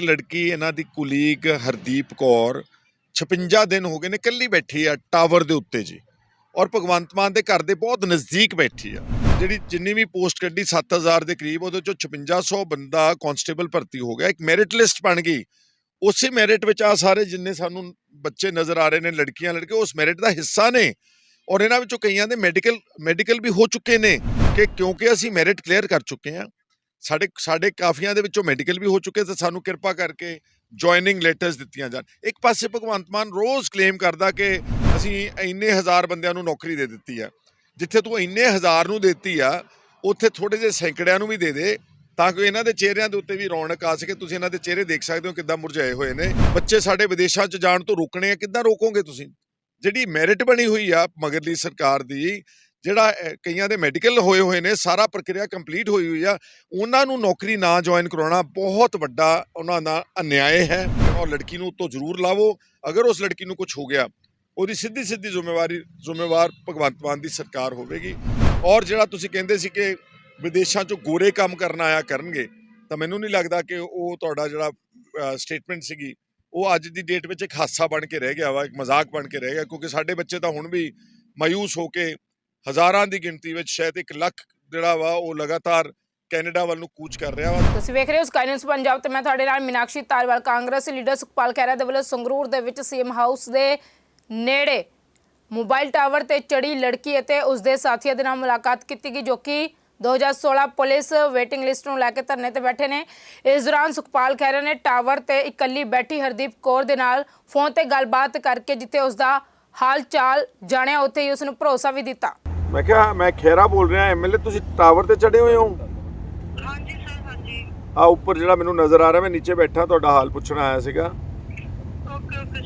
ਇੱਕ ਲੜਕੀ, ਇਹਨਾਂ ਦੀ ਕੁਲੀਗ ਹਰਦੀਪ ਕੌਰ 56 ਦਿਨ ਹੋ ਗਏ ਨੇ ਇਕੱਲੀ ਬੈਠੀ ਆ ਟਾਵਰ ਦੇ ਉੱਤੇ ਜੀ। ਔਰ ਭਗਵੰਤ ਮਾਨ ਦੇ ਘਰ ਦੇ ਬਹੁਤ ਨਜ਼ਦੀਕ ਬੈਠੀ ਆ। ਜਿਹੜੀ ਜਿੰਨੀ ਵੀ ਪੋਸਟ ਕੱਢੀ 7000 ਦੇ ਕਰੀਬ, ਉਹਦੇ ਚੋਂ 5600 ਬੰਦਾ ਕਾਂਸਟੇਬਲ ਭਰਤੀ ਹੋ ਗਿਆ, ਇੱਕ ਮੈਰਿਟ ਲਿਸਟ ਬਣ ਗਈ। ਉਸੇ ਮੈਰਿਟ ਵਿੱਚ ਆ ਸਾਰੇ ਜਿੰਨੇ ਸਾਨੂੰ ਬੱਚੇ ਨਜ਼ਰ ਆ ਰਹੇ ਨੇ, ਲੜਕੀਆਂ, ਲੜਕੇ, ਉਸ ਮੈਰਿਟ ਦਾ ਹਿੱਸਾ ਨੇ। ਔਰ ਇਹਨਾਂ ਵਿੱਚੋਂ ਕਈਆਂ ਦੇ ਮੈਡੀਕਲ ਮੈਡੀਕਲ ਵੀ ਹੋ ਚੁੱਕੇ ਨੇ ਕਿ ਕਿਉਂਕਿ ਅਸੀਂ ਮੈਰਿਟ ਕਲੀਅਰ ਕਰ ਚੁੱਕੇ ਹਾਂ ਸਾਡੇ ਸਾਡੇ ਕਾਫੀਆਂ ਦੇ ਵਿੱਚੋਂ ਮੈਡੀਕਲ ਵੀ ਹੋ ਚੁੱਕੇ ਤੇ ਸਾਨੂੰ ਕਿਰਪਾ ਕਰਕੇ ਜੁਆਇਨਿੰਗ ਲੈਟਰਸ ਦਿੱਤੀਆਂ ਜਾਣ। ਇੱਕ ਪਾਸੇ ਭਗਵੰਤ ਮਾਨ ਰੋਜ਼ ਕਲੇਮ ਕਰਦਾ ਕਿ ਅਸੀਂ ਇੰਨੇ ਹਜ਼ਾਰ ਬੰਦਿਆਂ ਨੂੰ ਨੌਕਰੀ ਦੇ ਦਿੱਤੀ ਆ। ਜਿੱਥੇ ਤੂੰ ਇੰਨੇ ਹਜ਼ਾਰ ਨੂੰ ਦਿੱਤੀ ਆ, ਉੱਥੇ ਥੋੜੇ ਜਿਹੇ ਸੈਂਕੜਿਆਂ ਨੂੰ ਵੀ ਦੇ ਦੇ, ਤਾਂ ਕਿ ਇਹਨਾਂ ਦੇ ਚਿਹਰਿਆਂ ਦੇ ਉੱਤੇ ਵੀ ਰੌਣਕ ਆ ਸਕੇ। ਤੁਸੀਂ ਇਹਨਾਂ ਦੇ ਚਿਹਰੇ ਦੇਖ ਸਕਦੇ ਹੋ ਕਿੱਦਾਂ ਮੁਰਝਾਏ ਹੋਏ ਨੇ। ਬੱਚੇ ਸਾਡੇ ਵਿਦੇਸ਼ਾਂ 'ਚ ਜਾਣ ਤੋਂ ਰੋਕਣੇ ਆ, ਕਿੱਦਾਂ ਰੋਕੋਗੇ ਤੁਸੀਂ? ਜਿਹੜੀ ਮੈਰਿਟ ਬਣੀ ਹੋਈ ਆ ਮਗਰਲੀ ਸਰਕਾਰ ਦੀ ਜਿਹੜਾ ਕਈਆਂ ਦੇ ਮੈਡੀਕਲ ਹੋਏ ਹੋਏ ਨੇ, ਸਾਰਾ ਪ੍ਰਕਿਰਿਆ ਕੰਪਲੀਟ ਹੋਈ ਹੋਈ ਆ, ਉਹਨਾਂ ਨੂੰ ਨੌਕਰੀ ਨਾ ਜੁਆਇਨ ਕਰਾਉਣਾ ਬਹੁਤ ਵੱਡਾ ਉਹਨਾਂ ਦਾ ਅਨਿਆਏ ਹੈ। ਉਹ ਲੜਕੀ ਨੂੰ ਉੱਤੋਂ ਜ਼ਰੂਰ ਲਾਵੋ, ਅਗਰ ਉਸ ਲੜਕੀ ਨੂੰ ਕੁਝ ਹੋ ਗਿਆ, ਉਹਦੀ ਸਿੱਧੀ ਸਿੱਧੀ ਜ਼ਿੰਮੇਵਾਰੀ, ਜ਼ਿੰਮੇਵਾਰ ਭਗਵੰਤ ਮਾਨ ਦੀ ਸਰਕਾਰ ਹੋਵੇਗੀ। ਔਰ ਜਿਹੜਾ ਤੁਸੀਂ ਕਹਿੰਦੇ ਸੀ ਕਿ ਵਿਦੇਸ਼ਾਂ 'ਚੋਂ ਗੋਰੇ ਕੰਮ ਕਰਨ ਆਇਆ ਕਰਨਗੇ, ਤਾਂ ਮੈਨੂੰ ਨਹੀਂ ਲੱਗਦਾ ਕਿ ਉਹ ਤੁਹਾਡਾ ਜਿਹੜਾ ਸਟੇਟਮੈਂਟ ਸੀਗੀ, ਉਹ ਅੱਜ ਦੀ ਡੇਟ ਵਿੱਚ ਇੱਕ ਹਾਸਾ ਬਣ ਕੇ ਰਹਿ ਗਿਆ ਵਾ, ਇੱਕ ਮਜ਼ਾਕ ਬਣ ਕੇ ਰਹਿ ਗਿਆ, ਕਿਉਂਕਿ ਸਾਡੇ ਬੱਚੇ ਤਾਂ ਹੁਣ ਵੀ ਮਾਯੂਸ ਹੋ ਕੇ ਹਜ਼ਾਰਾਂ ਦੀ ਗਿਣਤੀ ਵਿੱਚ ਸ਼ਾਇਦ 1 ਲੱਖ ਜਿਹੜਾ ਵਾ ਉਹ ਲਗਾਤਾਰ ਕੈਨੇਡਾ ਵੱਲ ਨੂੰ ਕੂਚ ਕਰ ਰਿਹਾ ਵਾ। ਤੁਸੀਂ ਵੇਖ ਰਹੇ ਹੋ ਸਕਾਈ ਪੰਜਾਬ ਤੇ ਮੈਂ ਤੁਹਾਡੇ ਨਾਲ ਮੀਨਾਕਸ਼ੀ ਤਾਲਵਾਲ ਕਾਂਗਰਸ ਲੀਡਰ ਸੁਖਪਾਲ ਖਹਿਰਾ ਦੇ ਵੱਲੋਂ ਸੰਗਰੂਰ ਦੇ ਵਿੱਚ ਸੀਐਮ ਹਾਊਸ ਦੇ ਨੇੜੇ ਮੋਬਾਈਲ ਟਾਵਰ ਤੇ ਚੜੀ ਲੜਕੀ ਅਤੇ ਉਸ ਦੇ ਸਾਥੀਆਂ ਦੇ ਨਾਲ ਮੁਲਾਕਾਤ ਕੀਤੀ ਗਈ ਜੋ ਕਿ 2016 ਪੁਲਿਸ ਵੇਟਿੰਗ ਲਿਸਟ ਨੂੰ ਲੈ ਕੇ ਧਰਨੇ ਤੇ ਬੈਠੇ ਨੇ। ਇਸ ਦੌਰਾਨ ਸੁਖਪਾਲ ਖਹਿਰਾ ਨੇ ਟਾਵਰ ਤੇ ਇਕੱਲੀ ਬੈਠੀ ਹਰਦੀਪ ਕੌਰ ਦੇ ਨਾਲ ਫੋਨ ਤੇ ਗੱਲਬਾਤ ਕਰਕੇ ਜਿੱਥੇ ਉਸ ਦਾ ਹਾਲ ਚਾਲ ਜਾਣਿਆ, ਉੱਥੇ ਹੀ ਉਸ ਨੂੰ ਭਰੋਸਾ ਵੀ ਦਿੱਤਾ। ਮੈਂ ਕਿਹਾ ਮੈਂ ਖੇਰਾ ਬੋਲ ਰਿਹਾ ਐਮਐਲਏ ਤੁਸੀਂ ਟਾਵਰ ਤੇ ਚੜੇ ਹੋਏ ਹੋ? ਹਾਂਜੀ ਸਰ ਹਾਂਜੀ। ਆ ਉੱਪਰ ਜਿਹੜਾ ਮੈਨੂੰ ਨਜ਼ਰ ਆ ਰਿਹਾ ਮੈਂ ਨੀਚੇ ਬੈਠਾ ਤੁਹਾਡਾ ਹਾਲ ਪੁੱਛਣ ਆਇਆ ਸੀਗਾ।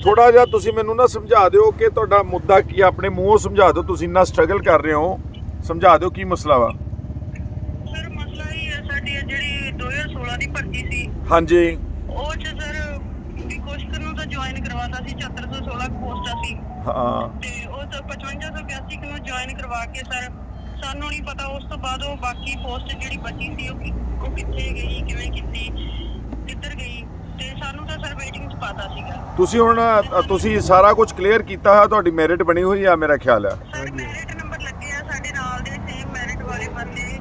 ਥੋੜਾ ਜਿਹਾ ਤੁਸੀਂ ਮੈਨੂੰ ਨਾ ਸਮਝਾ ਦਿਓ ਕਿ ਤੁਹਾਡਾ ਮੁੱਦਾ ਕੀ ਆ ਆਪਣੇ ਮੂੰਹੋਂ ਸਮਝਾ ਦਿਓ ਤੁਸੀਂ ਇੰਨਾ ਸਟਰਗਲ ਕਰ ਰਹੇ ਹੋ ਸਮਝਾ ਦਿਓ ਕੀ ਮਸਲਾ ਵਾ। ਸਰ ਮਸਲਾ ਇਹ ਹੈ ਸਾਡੀ ਜਿਹੜੀ 2016 ਦੀ ਭਰਤੀ ਸੀ। ਹਾਂਜੀ ਉਹ ਚ ਸਰ ਵੀ ਕੁਸ਼ਕ ਨੂੰ ਤਾਂ ਜੁਆਇਨ ਕਰਵਾਤਾ ਸੀ 7416 ਪੋਸਟਾਂ ਸੀ। ਹਾਂ। ਤੇ ਉਹ ਤਾਂ 5582 ਨੂੰ ਜੁਆਇਨ ਕਰਵਾ ਕੇ ਸਰ ਸਾਨੂੰ ਨਹੀਂ ਪਤਾ ਉਸ ਤੋਂ ਬਾਅਦ ਉਹ ਬਾਕੀ ਪੋਸਟ ਜਿਹੜੀ ਬਚੀ ਸੀ ਉਹ ਕਿ- ਉਹ ਕਿੱਥੇ ਗਈ ਕਿਵੇਂ ਕੀਤੀ ਕਿੱਧਰ ਗਈ ਤੇ ਸਾਨੂੰ ਤਾਂ ਸਰ ਵੇਟਿੰਗ ਚ ਪਾਤਾ ਸੀਗਾ। ਤੁਸੀਂ ਹੁਣ ਅ, ਤੁਸੀਂ ਸਾਰਾ ਕੁਝ ਕਲੀਅਰ ਕੀਤਾ ਹੈ ਤੁਹਾਡੀ ਮੈਰਿਟ ਬਣੀ ਹੋਈ ਆ ਮੇਰਾ ਖਿਆਲ ਹੈ ਸਰ ਮੈਰਿਟ ਨੰਬਰ ਲੱਗੇ ਆ ਸਾਡੇ ਨਾਲ ਦੇ ਸੇਮ ਮੈਰਿਟ ਵਾਲੇ ਬੰਦੇ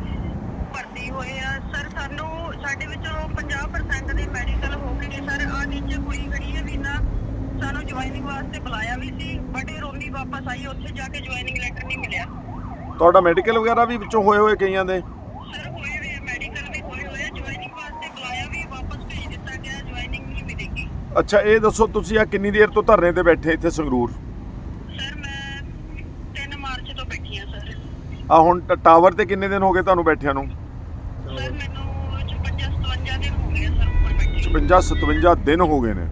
ਭਰਤੀ ਹੋਏ ਆ ਸਰ ਸਾਨੂੰ ਸਾਡੇ ਵਿੱਚੋਂ 50% ਦੇ ਮੈਡੀਕਲ ਹੋ ਗਏ ਨੇ ਸਰ ਆ ਨੀਚੇ ਕੁੜੀ ਖੜੀ ਹੈ ਵੀਨਾ ਸਾਨੂੰ ਜੁਆਇਨਿੰਗ ਵਾਸਤੇ ਬੁਲਾਇਆ ਵੀ ਸੀ ਬਟ ਇਹ ਰੋਣੀ ਵਾਪਸ ਆਈ ਉੱਥੇ ਜਾ ਕੇ ਜੁਆਇਨਿੰਗ ਲੈਟਰ ਨਹੀਂ ਮਿਲਿਆ। ਤੁਹਾਡਾ ਮੈਡੀਕਲ ਵਗੈਰਾ ਵੀ ਵਿੱਚੋਂ ਹੋਏ ਹੋਏ ਕਈਆਂ ਦੇ? ਸਰ ਹੋਏ ਮੈਡੀਕਲ ਵੀ ਹੋਏ ਹੋਏ ਜੁਆਇਨਿੰਗ ਵਾਸਤੇ ਬੁਲਾਇਆ ਵੀ ਵਾਪਸ ਭੇਜ ਦਿੱਤਾ ਗਿਆ ਜੁਆਇਨਿੰਗ ਨਹੀਂ ਮਿਲੇਗੀ। ਅੱਛਾ ਇਹ ਦੱਸੋ ਤੁਸੀਂ ਆ ਕਿੰਨੀ ਦੇਰ ਤੋਂ ਧਰਨੇ ਤੇ ਬੈਠੇ ਇੱਥੇ ਸੰਗਰੂਰ? ਸਰ ਮੈਂ 3 ਮਾਰਚ ਤੋਂ ਬੈਠੀ ਆ ਸਰ। ਆ ਹੁਣ ਟ- ਟਾਵਰ ਤੇ ਕਿੰਨੇ ਦਿਨ ਹੋ ਗਏ ਤੁਹਾਨੂੰ ਬੈਠਿਆਂ ਨੂੰ? ਸਰ ਮੈਨੂੰ 56 57 ਦਿਨ ਹੋ ਗਏ ਸਰ ਉੱਪਰ ਬੈਠੀ। 56 57 ਦਿਨ ਹੋ ਗਏ ਨੇ।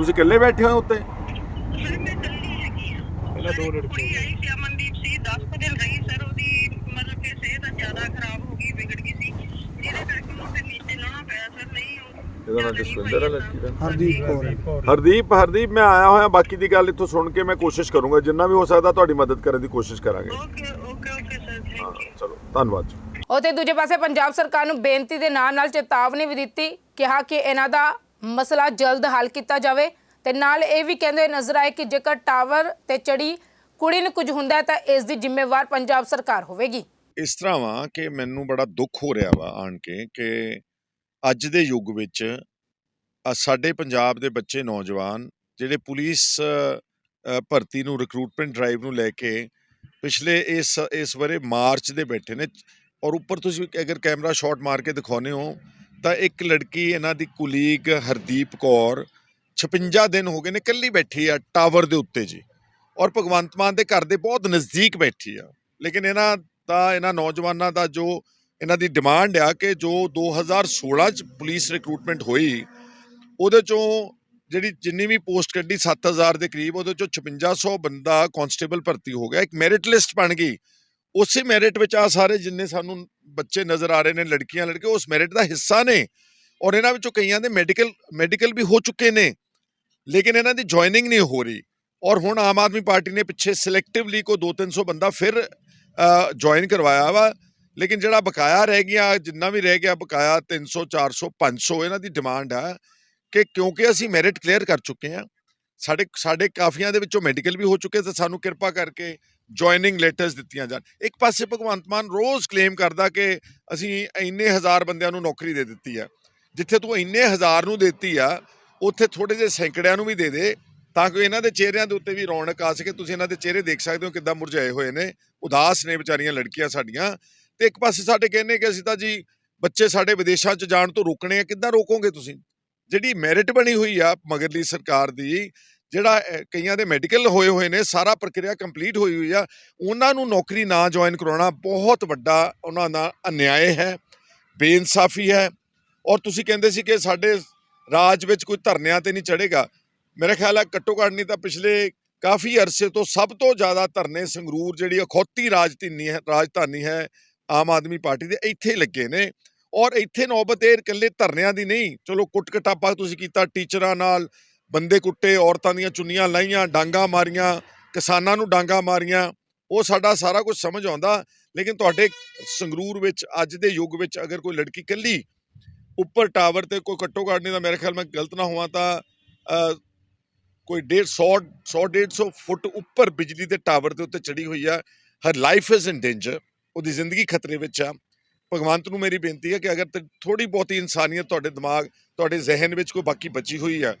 ਤੁਸੀਂ ਇਕੱਲੇ ਬੈਠੇ ਹੋ ਉੱਤੇ? ਸਰ ਮੈਂ ਦਿੱਲੀ ਹੈਗੀ ਆ ਪਹਿਲਾਂ ਦੋ ਲੜਕੇ ਆਈ ਸੀ ਅਮਨਦੀਪ ਸੀ। 10 ਕੁ ਦਿਨ ਰਹੀ ਸਰ ਉਹਦੀ ਮਤਲਬ ਕਿ ਸਿਹਤ ਜ਼ਿਆਦਾ ਖਰਾਬ ਹੋ ਗਈ ਵਿਗੜ ਗਈ ਸੀ। ਜਿਹਦੇ ਕਰਕੇ ਉਹਨੂੰ ਫਿਰ ਨੀਚੇ ਲਾਉਣਾ ਪਿਆ ਸਰ ਨਹੀਂ ਉਹ ਇਹਦਾ ਨਾਂ ਜਸਵਿੰਦਰ ਹੈ ਲੜਕੀ ਦਾ? ਹਰਦੀਪ ਕੌਰ ਹਰਦੀਪ ਹਰਦੀਪ ਮੈਂ ਆਇਆ ਹੋਇਆ ਬਾਕੀ ਦੀ ਗੱਲ ਇੱਥੋਂ ਸੁਣ ਕੇ ਮੈਂ ਕੋਸ਼ਿਸ਼ ਕਰੂੰਗਾ ਜਿੰਨਾ ਵੀ ਹੋ ਸਕਦਾ ਤੁਹਾਡੀ ਮਦਦ ਕਰਨ ਦੀ ਕੋਸ਼ਿਸ਼ ਕਰਾਂਗੇ। ਓਕੇ ਓਕੇ ਓਕੇ ਸਰ ਹਾਂ, ਥੈਂਕ ਯੂ ਚਲੋ ਧੰਨਵਾਦ ਜੀ। ਉਤੇ ਦੂਜੇ ਪਾਸੇ ਪੰਜਾਬ ਸਰਕਾਰ ਨੂੰ ਬੇਨਤੀ ਦੇ ਨਾਲ ਨਾਲ ਚੇਤਾਵਨੀ ਵੀ ਦਿੱਤੀ ਕਿਹਾ ਕਿ ਇਹਨਾਂ ਦਾ ਮਸਲਾ ਜਲਦ ਹੱਲ ਕੀਤਾ ਜਾਵੇ ਤੇ ਨਾਲ ਇਹ ਵੀ ਕਹਿੰਦੇ ਨਜ਼ਰ ਆਏ ਕਿ ਜੇਕਰ ਟਾਵਰ ਤੇ ਚੜੀ ਕੁੜੀ ਨੂੰ ਕੁਝ ਹੁੰਦਾ ਤਾਂ ਇਸ ਦੀ ਜ਼ਿੰਮੇਵਾਰ ਪੰਜਾਬ ਸਰਕਾਰ ਹੋਵੇਗੀ। ਇਸ ਤਰ੍ਹਾਂ ਵਾ ਕਿ ਮੈਨੂੰ ਬੜਾ ਦੁੱਖ ਹੋ ਰਿਹਾ ਵਾ ਆਣ ਕੇ ਕਿ ਅੱਜ ਦੇ ਯੁੱਗ ਵਿੱਚ ਸਾਡੇ ਪੰਜਾਬ ਦੇ ਬੱਚੇ ਨੌਜਵਾਨ ਜਿਹੜੇ ਪੁਲਿਸ ਭਰਤੀ ਨੂੰ ਰਿਕਰੂਟਮੈਂਟ ਡਰਾਈਵ ਨੂੰ ਲੈ ਕੇ ਪਿਛਲੇ ਇਸ ਇਸ ਵਰੇ ਮਾਰਚ ਦੇ ਬੈਠੇ ਨੇ ਔਰ ਉੱਪਰ ਤੁਸੀਂ ਅਗਰ ਕੈਮਰਾ ਸ਼ਾਟ ਮਾਰ ਕੇ ਦਿਖਾਉਨੇ ਹੋ ਤਾਂ ਇੱਕ ਲੜਕੀ, ਇਹਨਾਂ ਦੀ ਕੁਲੀਗ ਹਰਦੀਪ ਕੌਰ 56 ਦਿਨ ਹੋ ਗਏ ਨੇ ਇਕੱਲੀ ਬੈਠੀ ਆ ਟਾਵਰ ਦੇ ਉੱਤੇ ਜੀ। ਔਰ ਭਗਵੰਤ ਮਾਨ ਦੇ ਘਰ ਦੇ ਬਹੁਤ ਨਜ਼ਦੀਕ ਬੈਠੀ ਆ। ਲੇਕਿਨ ਇਹਨਾਂ ਦਾ, ਇਹਨਾਂ ਨੌਜਵਾਨਾਂ ਦਾ ਜੋ ਇਹਨਾਂ ਦੀ ਡਿਮਾਂਡ ਆ ਕਿ ਜੋ 2016 ਚ ਪੁਲਿਸ ਰਿਕਰੂਟਮੈਂਟ ਹੋਈ, ਉਹਦੇ ਚੋਂ ਜਿਹੜੀ ਜਿੰਨੀ ਵੀ ਪੋਸਟ ਕੱਢੀ 7000 ਦੇ ਕਰੀਬ, ਉਹਦੇ ਚੋਂ 5600 ਬੰਦਾ ਕਾਂਸਟੇਬਲ ਭਰਤੀ ਹੋ ਗਿਆ। ਇੱਕ ਮੈਰਿਟ ਲਿਸਟ ਬਣ ਗਈ ਉਸੇ ਮੈਰਿਟ ਵਿੱਚ ਆ ਸਾਰੇ ਜਿੰਨੇ ਸਾਨੂੰ ਬੱਚੇ ਨਜ਼ਰ ਆ ਰਹੇ ਨੇ, ਲੜਕੀਆਂ, ਲੜਕੇ, ਉਸ ਮੈਰਿਟ ਦਾ ਹਿੱਸਾ ਨੇ ਔਰ ਇਹਨਾਂ ਵਿੱਚੋਂ ਕਈਆਂ ਦੇ ਮੈਡੀਕਲ ਮੈਡੀਕਲ ਵੀ ਹੋ ਚੁੱਕੇ ਨੇ, ਲੇਕਿਨ ਇਹਨਾਂ ਦੀ ਜੁਆਇਨਿੰਗ ਨਹੀਂ ਹੋ ਰਹੀ ਔਰ ਹੁਣ ਆਮ ਆਦਮੀ ਪਾਰਟੀ ਨੇ ਪਿੱਛੇ ਸਿਲੈਕਟਿਵਲੀ ਕੋ 2-300 ਬੰਦਾ ਫਿਰ ਜੁਆਇਨ ਕਰਵਾਇਆ ਵਾ, ਲੇਕਿਨ ਜਿਹੜਾ ਬਕਾਇਆ ਰਹਿ ਗਿਆ, ਜਿੰਨਾ ਵੀ ਰਹਿ ਗਿਆ ਬਕਾਇਆ 300 400 500 ਇਹਨਾਂ ਦੀ ਡਿਮਾਂਡ ਆ ਕਿ ਕਿਉਂਕਿ ਅਸੀਂ ਮੈਰਿਟ ਕਲੀਅਰ ਕਰ ਚੁੱਕੇ ਹਾਂ, ਸਾਡੇ ਸਾਡੇ ਕਾਫੀਆਂ ਦੇ ਵਿੱਚੋਂ ਮੈਡੀਕਲ ਵੀ ਹੋ ਚੁੱਕੇ ਤੇ ਸਾਨੂੰ ਕਿਰਪਾ ਕਰਕੇ ਜੁਆਇਨਿੰਗ ਲੈਟਰਸ ਦਿੱਤੀਆਂ ਜਾਣ। ਇੱਕ ਪਾਸੇ ਭਗਵੰਤ ਮਾਨ ਰੋਜ਼ ਕਲੇਮ ਕਰਦਾ ਕਿ ਅਸੀਂ ਇੰਨੇ ਹਜ਼ਾਰ ਬੰਦਿਆਂ ਨੂੰ ਨੌਕਰੀ ਦੇ ਦਿੱਤੀ ਆ। ਜਿੱਥੇ ਤੂੰ ਇੰਨੇ ਹਜ਼ਾਰ ਨੂੰ ਦਿੱਤੀ ਆ, ਉੱਥੇ ਥੋੜੇ ਜਿਹੇ ਸੈਂਕੜਿਆਂ ਨੂੰ ਵੀ ਦੇ ਦੇ, ਤਾਂ ਕਿ ਇਹਨਾਂ ਦੇ ਚਿਹਰਿਆਂ ਦੇ ਉੱਤੇ ਵੀ ਰੌਣਕ ਆ ਸਕੇ। ਤੁਸੀਂ ਇਹਨਾਂ ਦੇ ਚਿਹਰੇ ਦੇਖ ਸਕਦੇ ਹੋ ਕਿੱਦਾਂ ਮੁਰਝਾਏ ਹੋਏ ਨੇ। ਉਦਾਸ ਨੇ ਵਿਚਾਰੀਆਂ ਲੜਕੀਆਂ ਸਾਡੀਆਂ। ਤੇ ਇੱਕ ਪਾਸੇ ਸਾਡੇ ਕਹਿੰਦੇ ਕਿ ਅਸੀਂ ਤਾਂ ਜੀ ਬੱਚੇ ਸਾਡੇ ਵਿਦੇਸ਼ਾਂ 'ਚ ਜਾਣ ਤੋਂ ਰੋਕਣੇ ਆ, ਕਿੱਦਾਂ ਰੋਕੋਗੇ ਤੁਸੀਂ? ਜਿਹੜੀ ਮੈਰਿਟ ਬਣੀ ਹੋਈ ਆ ਮਗਰਲੀ ਸਰਕਾਰ ਦੀ ਜਿਹੜਾ ਕਈਆਂ ਦੇ ਮੈਡੀਕਲ ਹੋਏ ਹੋਏ ਨੇ, ਸਾਰਾ ਪ੍ਰਕਿਰਿਆ ਕੰਪਲੀਟ ਹੋਈ ਹੋਈ ਆ, ਉਹਨਾਂ ਨੂੰ ਨੌਕਰੀ ਨਾ ਜੁਆਇਨ ਕਰਾਉਣਾ ਬਹੁਤ ਵੱਡਾ ਉਹਨਾਂ ਦਾ ਅਨਿਆਏ ਹੈ, ਬੇਇਨਸਾਫੀ ਹੈ, ਔਰ ਤੁਸੀਂ ਕਹਿੰਦੇ ਸੀ ਕਿ ਸਾਡੇ ਰਾਜ ਵਿੱਚ ਕੋਈ ਧਰਨਿਆਂ ਤੇ ਨਹੀਂ ਚੜੇਗਾ ਮੇਰਾ ਖਿਆਲ ਹੈ ਘੱਟੋ ਘੱਟ ਨਹੀਂ ਤਾਂ ਪਿਛਲੇ ਕਾਫੀ ਅਰਸੇ ਤੋਂ ਸਭ ਤੋਂ ਜ਼ਿਆਦਾ ਧਰਨੇ ਸੰਗਰੂਰ ਜਿਹੜੀ ਅਖੌਤੀ ਰਾਜਧਾਨੀ ਹੈ ਰਾਜਧਾਨੀ ਹੈ ਆਮ ਆਦਮੀ ਪਾਰਟੀ ਦੇ ਇੱਥੇ ਲੱਗੇ ਨੇ, ਔਰ ਇੱਥੇ ਨੌਬਤ ਇਹ ਇਕੱਲੇ ਧਰਨਿਆਂ ਦੀ ਨਹੀਂ, ਚਲੋ ਕੁੱਟ ਕਟਾਪਾ ਤੁਸੀਂ ਕੀਤਾ ਟੀਚਰਾਂ ਨਾਲ ਬੰਦੇ ਕੁੱਟੇ ਔਰਤਾਂ ਦੀਆਂ ਚੁੰਨੀਆਂ ਲਾਈਆਂ ਡਾਂਗਾ ਮਾਰੀਆਂ ਕਿਸਾਨਾਂ ਨੂੰ ਡਾਂਗਾ ਮਾਰੀਆਂ ਉਹ ਸਾਡਾ ਸਾਰਾ ਕੁਝ ਸਮਝ ਆਉਂਦਾ। ਲੇਕਿਨ ਤੁਹਾਡੇ ਸੰਗਰੂਰ ਵਿੱਚ ਅੱਜ ਦੇ ਯੁੱਗ ਵਿੱਚ ਅਗਰ ਕੋਈ ਲੜਕੀ ਇਕੱਲੀ ਉੱਪਰ ਟਾਵਰ ਤੇ ਕੋਈ ਘੱਟੋ ਘੱਟ ਨਹੀਂ ਤਾਂ ਮੇਰੇ ਖਿਆਲ ਮੈਂ ਗਲਤ ਨਾ ਹੋਵਾਂ ਤਾਂ ਅ, ਕੋਈ 150 100 150 ਫੁੱਟ ਉੱਪਰ ਬਿਜਲੀ ਦੇ ਟਾਵਰ ਦੇ ਉੱਤੇ ਚੜੀ ਹੋਈ ਆ। Her life is in danger ਉਹਦੀ ਜ਼ਿੰਦਗੀ ਖਤਰੇ ਵਿੱਚ ਆ। ਭਗਵੰਤ ਨੂੰ ਮੇਰੀ ਬੇਨਤੀ ਹੈ ਕਿ ਅਗਰ ਥੋੜੀ ਬਹੁਤੀ ਇਨਸਾਨੀਅਤ ਤੁਹਾਡੇ ਦਿਮਾਗ ਤੁਹਾਡੇ ਜ਼ਿਹਨ ਵਿੱਚ ਕੋਈ ਬਾਕੀ ਬਚੀ ਹੋਈ ਆ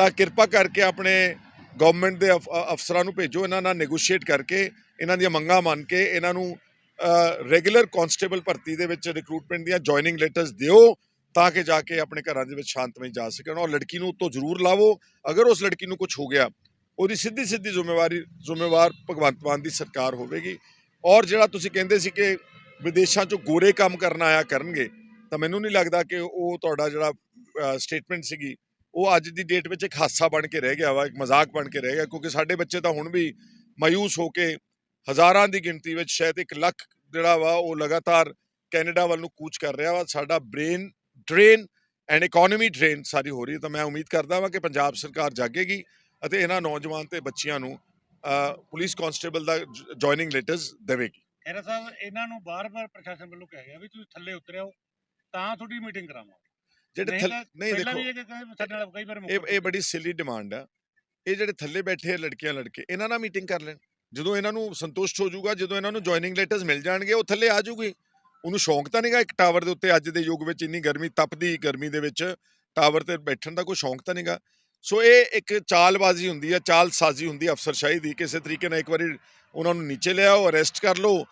ਤਾਂ ਕਿਰਪਾ ਕਰਕੇ ਆਪਣੇ ਗਵਰਨਮੈਂਟ ਦੇ ਅਫ- ਅਫਸਰਾਂ ਨੂੰ ਭੇਜੋ, ਇਹਨਾਂ ਨਾਲ ਨੈਗੋਸ਼ੀਏਟ ਕਰਕੇ, ਇਹਨਾਂ ਦੀਆਂ ਮੰਗਾਂ ਮੰਨ ਕੇ, ਇਹਨਾਂ ਨੂੰ ਰੈਗੂਲਰ ਕਨਸਟੇਬਲ ਭਰਤੀ ਦੇ ਵਿੱਚ ਰਿਕਰੂਟਮੈਂਟ ਦੀਆਂ ਜੁਆਇਨਿੰਗ ਲੈਟਰਸ ਦਿਓ, ਤਾਂ ਕਿ ਜਾ ਕੇ ਆਪਣੇ ਘਰਾਂ ਦੇ ਵਿੱਚ ਸ਼ਾਂਤਮਈ ਜਾ ਸਕਣ ਔਰ ਲੜਕੀ ਨੂੰ ਉੱਤੋਂ ਜ਼ਰੂਰ ਲਾਵੋ। ਅਗਰ ਉਸ ਲੜਕੀ ਨੂੰ ਕੁਝ ਹੋ ਗਿਆ, ਉਹਦੀ ਸਿੱਧੀ ਸਿੱਧੀ ਜ਼ਿੰਮੇਵਾਰੀ, ਜ਼ਿੰਮੇਵਾਰ ਭਗਵੰਤ ਮਾਨ ਦੀ ਸਰਕਾਰ ਹੋਵੇਗੀ। ਔਰ ਜਿਹੜਾ ਤੁਸੀਂ ਕਹਿੰਦੇ ਸੀ ਕਿ ਵਿਦੇਸ਼ਾਂ 'ਚੋਂ ਗੋਰੇ ਕੰਮ ਕਰਨ ਆਇਆ ਕਰਨਗੇ, ਤਾਂ ਮੈਨੂੰ ਨਹੀਂ ਲੱਗਦਾ ਕਿ ਉਹ ਤੁਹਾਡਾ ਜਿਹੜਾ ਸਟੇਟਮੈਂਟ ਸੀਗੀ ਉਹ ਅੱਜ ਦੀ ਡੇਟ ਵਿੱਚ ਇੱਕ ਹਾਸਾ ਬਣ ਕੇ ਰਹਿ ਗਿਆ ਵਾ, ਇੱਕ ਮਜ਼ਾਕ ਬਣ ਕੇ ਰਹਿ ਗਿਆ, ਕਿਉਂਕਿ ਸਾਡੇ ਬੱਚੇ ਤਾਂ ਹੁਣ ਵੀ ਮਾਯੂਸ ਹੋ ਕੇ ਹਜ਼ਾਰਾਂ ਦੀ ਗਿਣਤੀ ਵਿੱਚ ਸ਼ਾਇਦ 1 ਲੱਖ ਜਿਹੜਾ ਵਾ ਉਹ ਲਗਾਤਾਰ ਕੈਨੇਡਾ ਵੱਲ ਨੂੰ ਕੂਚ ਕਰ ਰਿਹਾ ਵਾ, ਸਾਡਾ brain drain and economy drain ਸਾਰੀ ਹੋ ਰਹੀ ਹੈ। ਤਾਂ ਮੈਂ ਉਮੀਦ ਕਰਦਾ ਵਾਂ ਕਿ ਪੰਜਾਬ ਸਰਕਾਰ ਜਾਗੇਗੀ ਅਤੇ ਇਹਨਾਂ ਨੌਜਵਾਨ ਤੇ ਬੱਚਿਆਂ ਨੂੰ ਪੁਲਿਸ ਕਾਂਸਟੇਬਲ ਦਾ ਜੁਆਇਨਿੰਗ ਲੈਟਰਸ ਦੇਵੇਗੀ। ਖੈਰਾ ਸਾਹਿਬ, ਇਹਨਾਂ ਨੂੰ ਬਾਰ-ਬਾਰ ਪ੍ਰਸ਼ਾਸਨ ਵੱਲੋਂ ਕਿਹਾ ਗਿਆ ਵੀ ਤੁਸੀਂ ਥੱਲੇ ਉਤਰਿਓ ਤਾਂ ਤੁਹਾਡੀ ਮੀਟਿੰਗ ਕਰਾਵਾਂਗੇ। ਜਿਹੜੇ ਨਹੀਂ ਥੱਲੇ ਨਹੀਂ ਦੇਖੋ ਇਹ ਇਹ ਬੜੀ ਸਿਲੀ ਡਿਮਾਂਡ ਆ। ਇਹ ਜਿਹੜੇ ਥੱਲੇ ਬੈਠੇ ਆ ਲੜਕੀਆਂ ਲੜਕੇ ਇਹਨਾਂ ਨਾਲ ਮੀਟਿੰਗ ਕਰ ਲੈਣ। ਜਦੋਂ ਇਹਨਾਂ ਨੂੰ ਸੰਤੁਸ਼ਟ ਹੋ ਜਾਊਗਾ ਜਦੋਂ ਇਹਨਾਂ ਨੂੰ ਜੁਆਇਨਿੰਗ ਲੈਟਰਸ ਮਿਲ ਜਾਣਗੇ ਉਹ ਥੱਲੇ ਆ ਜਾਊਗੀ। ਉਹਨੂੰ ਸ਼ੌਂਕ ਤਾਂ ਨਹੀਂਗਾ ਇੱਕ ਟਾਵਰ ਦੇ ਉੱਤੇ ਅੱਜ ਦੇ ਯੁੱਗ ਵਿੱਚ ਇੰਨੀ ਗਰਮੀ ਤਪਦੀ ਗਰਮੀ ਦੇ ਵਿੱਚ ਟਾਵਰ ਤੇ ਬੈਠਣ ਦਾ ਕੋਈ ਸ਼ੌਂਕ ਤਾਂ ਨਹੀਂਗਾ ਸੋ ਇਹ ਇੱਕ ਚਾਲਬਾਜ਼ੀ ਹੁੰਦੀ ਹੈ ਚਾਲਸਾਜ਼ੀ ਹੁੰਦੀ ਹੈ ਅਫਸਰਸ਼ਾਹੀ ਦੀ। ਕਿਸੇ ਤਰੀਕੇ ਨਾਲ ਇੱਕ ਵਾਰੀ ਉਹਨਾਂ ਨੂੰ ਨੀਚੇ ਲਿਆਓ ਅਰੈਸਟ ਕਰ ਲਓ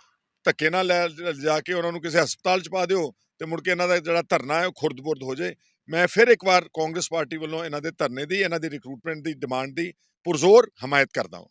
ਧੱਕੇ ਨਾਲ ਲੈ ਜਾ ਕੇ ਉਹਨਾਂ ਨੂੰ ਕਿਸੇ ਹਸਪਤਾਲ 'ਚ ਪਾ ਦਿਓ। ਤੇ ਮੁੜ ਕੇ ਇਹਨਾਂ ਦਾ ਜਿਹੜਾ ਧਰਨਾ ਹੈ ਉਹ ਖੁਰਦ-ਬੁਰਦ ਹੋ ਜਾਏ। ਮੈਂ ਫਿਰ ਇੱਕ ਵਾਰ ਕਾਂਗਰਸ ਪਾਰਟੀ ਵੱਲੋਂ ਇਹਨਾਂ ਦੇ ਧਰਨੇ ਦੀ, ਇਹਨਾਂ ਦੀ ਰਿਕਰੂਟਮੈਂਟ ਦੀ ਡਿਮਾਂਡ ਦੀ ਪੁਰਜ਼ੋਰ ਹਮਾਇਤ ਕਰਦਾ ਹਾਂ।